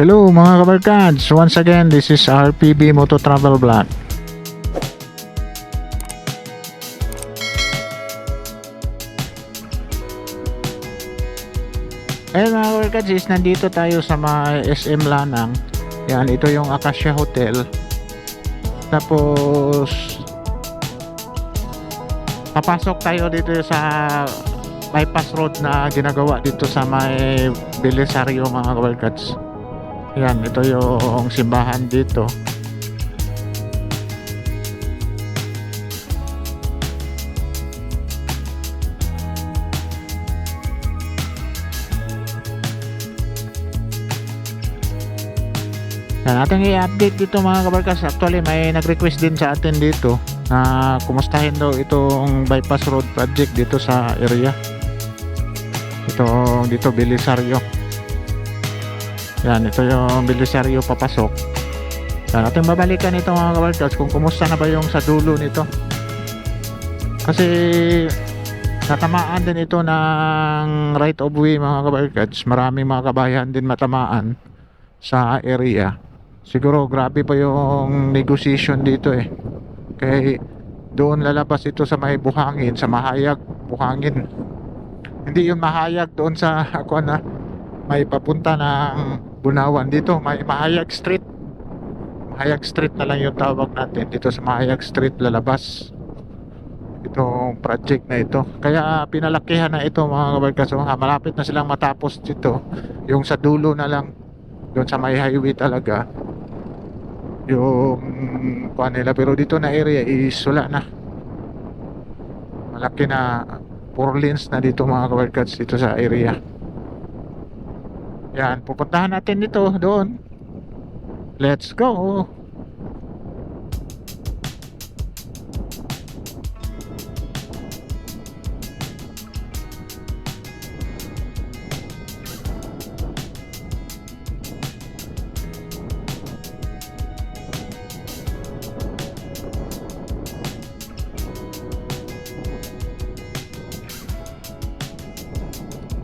Hello mga kabarkads! Once again, this is RPB Moto Travel Vlog. Ayun mga kabarkads, is nandito tayo sa mga SM Lanang. Yan, ito yung Acacia Hotel. Tapos, papasok tayo dito sa bypass road na ginagawa dito sa may Belisario mga kabarkads. Yan, ito yung simbahan dito. Yan, ating i-update dito mga kabarkas. Actually, may nag-request din sa atin dito na kumustahin daw itong bypass road project dito sa area. Ito, dito, Belisario. Yan, ito yung Belisario papasok. Yan, ating babalikan ito mga kabarkas kung kumusta na ba yung sa dulo nito. Kasi natamaan din ito ng right of way mga kabarkads. Maraming mga kabayan din matamaan sa area. Siguro grabe pa yung negotiation dito eh. Kaya doon lalabas ito sa may buhangin, sa mahayag, buhangin. Hindi yung mahayag doon sa ako na may papunta ng Bunawan dito, may Mahayag Street. Mahayag Street na lang yung tawag natin dito sa Mahayag Street lalabas itong project na ito. Kaya pinalakihan na ito mga kabarkas. So, malapit na silang matapos dito. Yung sa dulo na lang doon sa may highway talaga yung kuha nila pero dito na area is wala na malaki na 4 lanes na dito mga kabarkads dito sa area yan pupuntahan natin dito doon. Let's go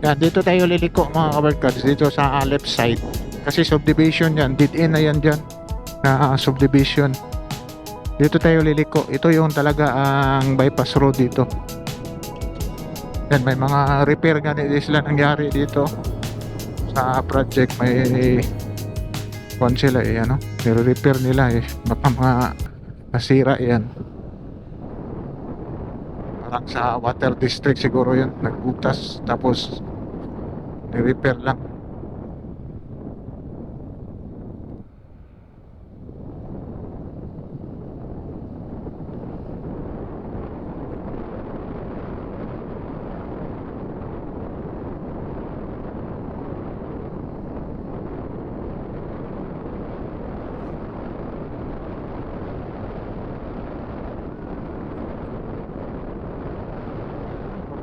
Yan, dito tayo liliko mga kabarkads dito sa ah, left side. Kasi subdivision yan, dead end na yan dyan na ah, subdivision. Dito tayo liliko. Ito yung talaga ang bypass road dito. Yan, may mga repair din sila nangyari dito sa project. May kwan sila eh, ano? Pero repair nila eh. Baka mga nasira yan. Parang sa water district siguro yun. Nagbutas. Tapos ni-repair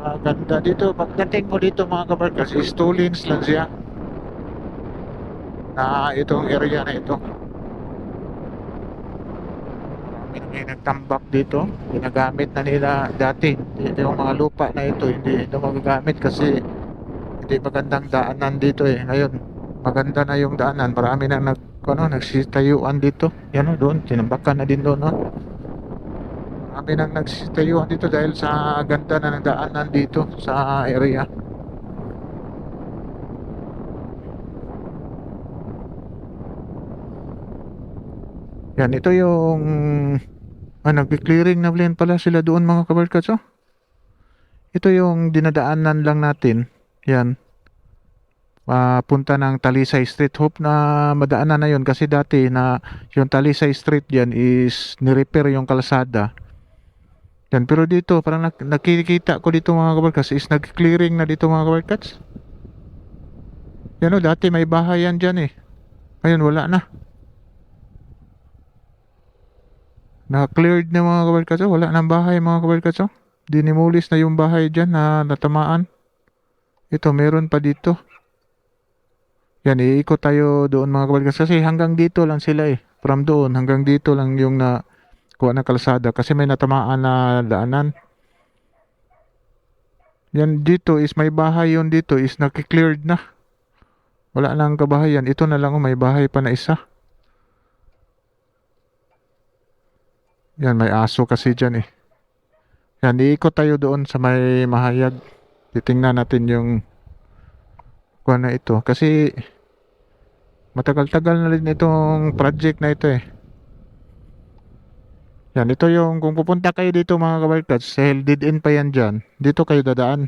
lang. Maganda dito. Pagdating mo dito mga kabarkas, is two lanes lang siya. Na itong area na ito. May nagtambak dito. Ginagamit na nila dati. Ito yung mga lupa na ito. Hindi ito magagamit kasi hindi magandang daanan dito eh. Ngayon, maganda na yung daanan. Marami na nag, ano, nagsitayuan dito. Yan o, doon. Tinambakan na din doon. No? Marami nang nagsitayuan dito dahil sa ganda na ng daanan dito sa area. Yan, ito yung ah, nagki-clearing na blend pala sila doon mga kabarkats oh. Ito yung dinadaanan lang natin. Yan. Ah, punta ng Talisay Street. Hope na madaanan na yun kasi dati na yung Talisay Street yan is nirepair yung kalsada. Yan, pero dito, parang nak- nakikita ko dito mga kabarkas is nag-clearing na dito mga kabarkats. Yan o, dati may bahay yan dyan eh. Ngayon, wala na. Na-cleared na mga kabarkats. oh. Wala nang bahay mga kabarkats. oh. Dinimulis na yung bahay dyan na natamaan. Ito, meron pa dito. Yan, iikot tayo doon mga kabarkats. Kasi hanggang dito lang sila eh. From doon, hanggang dito lang yung na kuha na kalsada kasi may natamaan na daanan. Yan dito is may bahay yun dito is nakikleared na. Wala nang kabahayan. Ito na lang oh, may bahay pa na isa. Yan, may aso kasi dyan eh. Yan, iikot tayo doon sa may mahayag. Titingnan natin yung kuha na ito. Kasi matagal-tagal na rin itong project na ito eh. Yan, ito yung kung pupunta kayo dito mga kabarkads, dahil dead end pa yan dyan, dito kayo dadaan.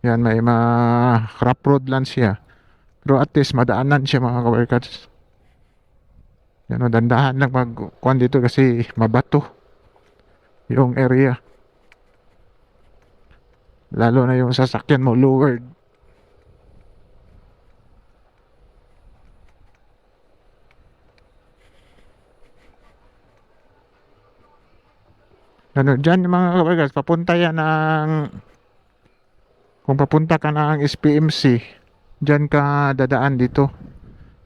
Yan, may mga crop road lang siya. Pero at least madaanan siya mga kabarkads. Yan, dandahan lang magkuhan dito kasi mabato yung area. Lalo na yung sasakyan mo lowered. Ano, dyan mga kabarkads, papunta yan ng kung papunta ka ng SPMC, dyan ka dadaan dito.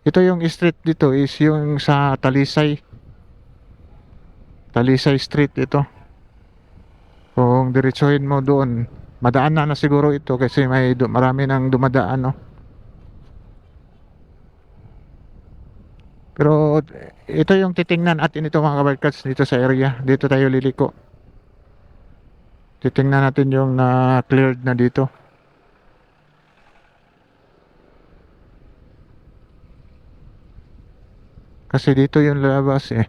Ito yung street dito is yung sa Talisay. Talisay Street ito. Kung diretsuhin mo doon, madaan na na siguro ito kasi may marami nang dumadaan, no? Pero ito yung titingnan at ito mga kabarkads dito sa area. Dito tayo liliko. Titingnan natin yung na-cleared na dito. Kasi dito yung lalabas eh.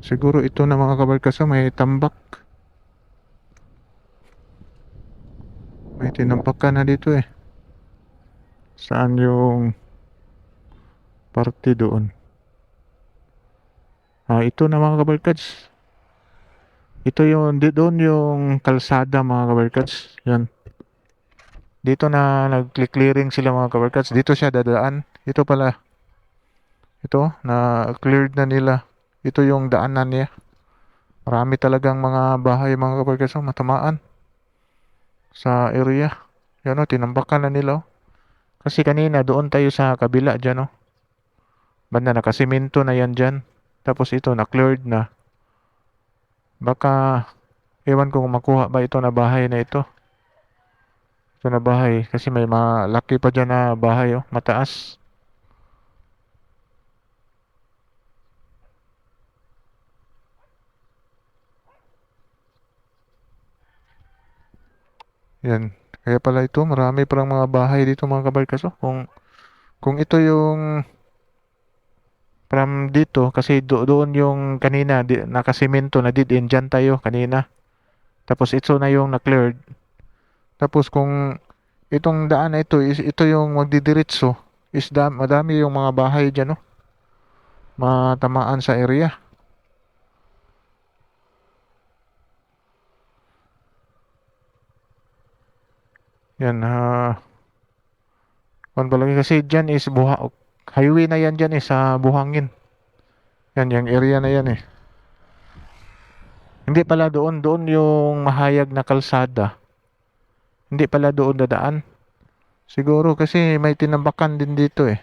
Siguro ito na mga kabarkasa may tambak. May tinampakan na dito eh. Saan yung parte doon? Ah, ito na mga kabarkads. Ito yung, doon yung kalsada mga kabarkads. Yan. Dito na nag-clearing sila mga kabarkads. Dito siya dadaan. Ito pala. Ito, na cleared na nila. Ito yung daanan niya. Marami talagang mga bahay mga kabarkads. Oh, matamaan. Sa area. Yan o, tinambakan na nila. oh. Kasi kanina doon tayo sa kabila dyan o. Banda nakasimento na yan dyan. Tapos ito na-cleared na. Baka, ewan ko kung makuha ba ito na bahay na ito. Ito na bahay. Kasi may malaki pa dyan na bahay, oh. Mataas. Yan. Kaya pala ito, marami parang mga bahay dito mga kabarkas, oh. Kung, kung ito yung from dito, kasi do, doon yung kanina, di, nakasimento na did in dyan tayo kanina. Tapos ito na yung na-cleared. Tapos kung itong daan na ito is ito yung magdidiretso is da, madami yung mga bahay diyan no. Matamaan sa area. Yan ha. Kung palagi kasi diyan is buha highway na yan diyan eh sa Buhangin. Yan yung area na yan eh. Hindi pala doon, doon yung mahayag na kalsada. Hindi pala doon dadaan. Siguro kasi may tinambakan din dito eh.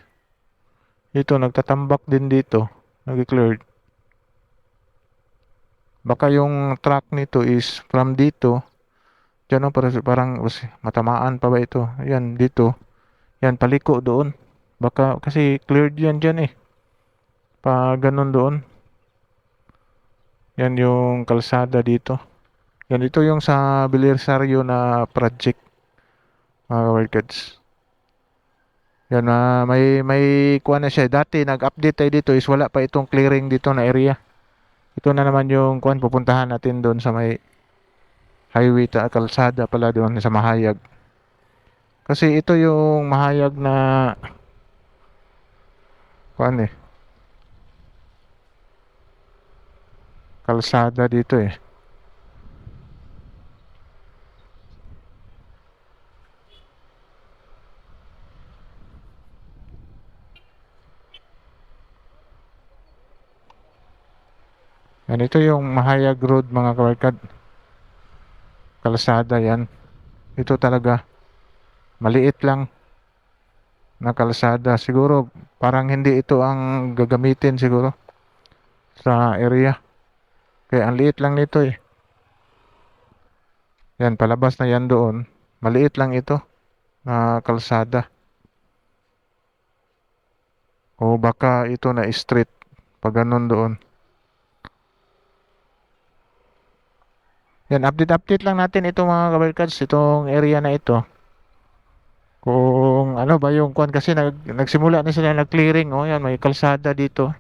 Dito, nagtatambak din dito. Nag-cleared. Baka yung track nito is from dito. Diyan oh, parang, parang matamaan pa ba ito? Yan, dito. Yan, paliko doon. Baka kasi cleared yan dyan eh. Pa ganun doon. Yan yung kalsada dito. Yan ito yung sa Bilisario na project mga kabarkads. Yan na may may kuha na siya. Dati nag-update tayo dito is wala pa itong clearing dito na area. Ito na naman yung kuan pupuntahan natin doon sa may highway ta kalsada pala doon sa Mahayag. Kasi ito yung Mahayag na kuan. Kalsada dito eh. Yan, ito yung Mahayag Road mga kabarkad. Kalsada yan. Ito talaga. Maliit lang na kalsada. Siguro parang hindi ito ang gagamitin siguro sa area. Kaya ang liit lang nito eh. Yan, palabas na yan doon. Maliit lang ito na kalsada. O baka ito na street pag ganun doon. Yan, update-update lang natin ito mga kabarkads, itong area na ito. Kung ano ba yung kwan kasi nag, nagsimula na sila nag-clearing. Oh, yan, may kalsada dito.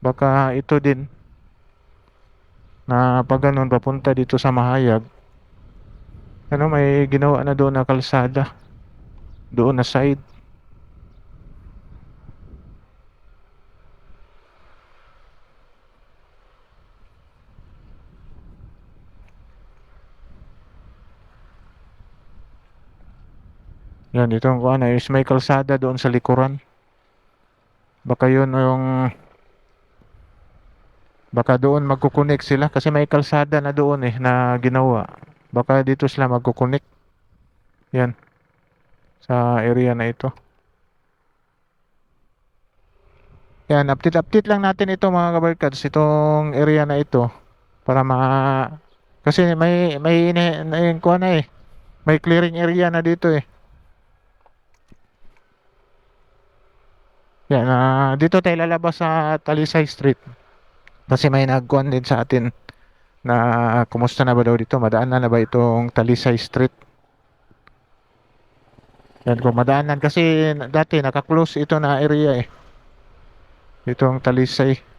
Baka ito din na pag ganun papunta dito sa Mahayag. Ano, may ginawa na doon na kalsada. Doon na side. Yan, itong kuan na is may doon sa likuran. Baka yun yung baka doon magkukunik sila kasi may kalsada na doon eh na ginawa. Baka dito sila magkukunik. Yan. Sa area na ito. Yan, update-update lang natin ito mga kabarkads, itong area na ito para ma kasi may may may, may kuha na eh. May clearing area na dito eh. Yan, ah, dito tayo lalabas sa Talisay Street. Kasi may nagkuhan din sa atin na kumusta na ba daw dito? Madaanan na ba itong Talisay Street? Yan, kung madaanan kasi dati naka-close ito na area eh. Itong Talisay.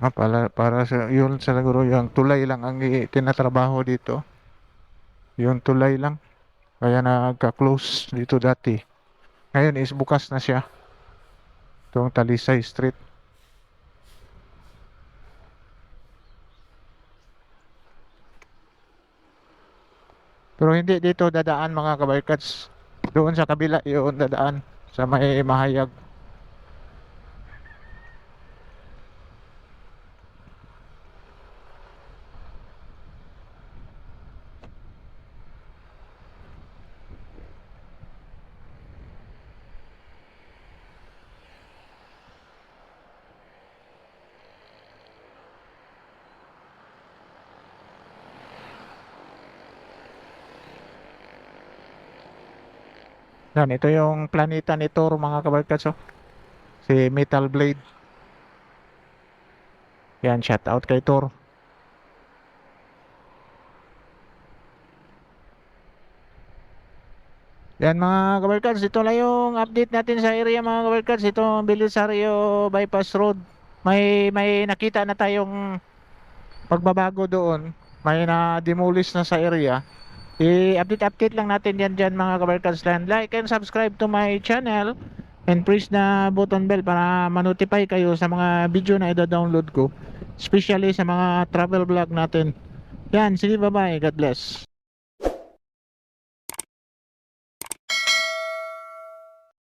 Ah, para, para sa, yun sa siguro yung tulay lang ang tinatrabaho dito. Yung tulay lang. Kaya nagka-close dito dati. Ngayon is bukas na siya. Itong Talisay Street. Pero hindi dito dadaan mga kabarkats. Doon sa kabila yun dadaan. Sa may mahayag. Yan, ito yung planeta ni Thor mga kabarkats. Si Metal Blade. Yan, shout out kay Thor. Yan mga kabarkats, ito lang yung update natin sa area mga kabarkats. Ito ang Belisario Bypass Road. May may nakita na tayong pagbabago doon. May na-demolish na sa area. I-update-update lang natin yan dyan mga kabarkats land. Like and subscribe to my channel. And press na button bell para ma-notify kayo sa mga video na ida-download ko. Especially sa mga travel vlog natin. Yan, sige bye-bye. God bless.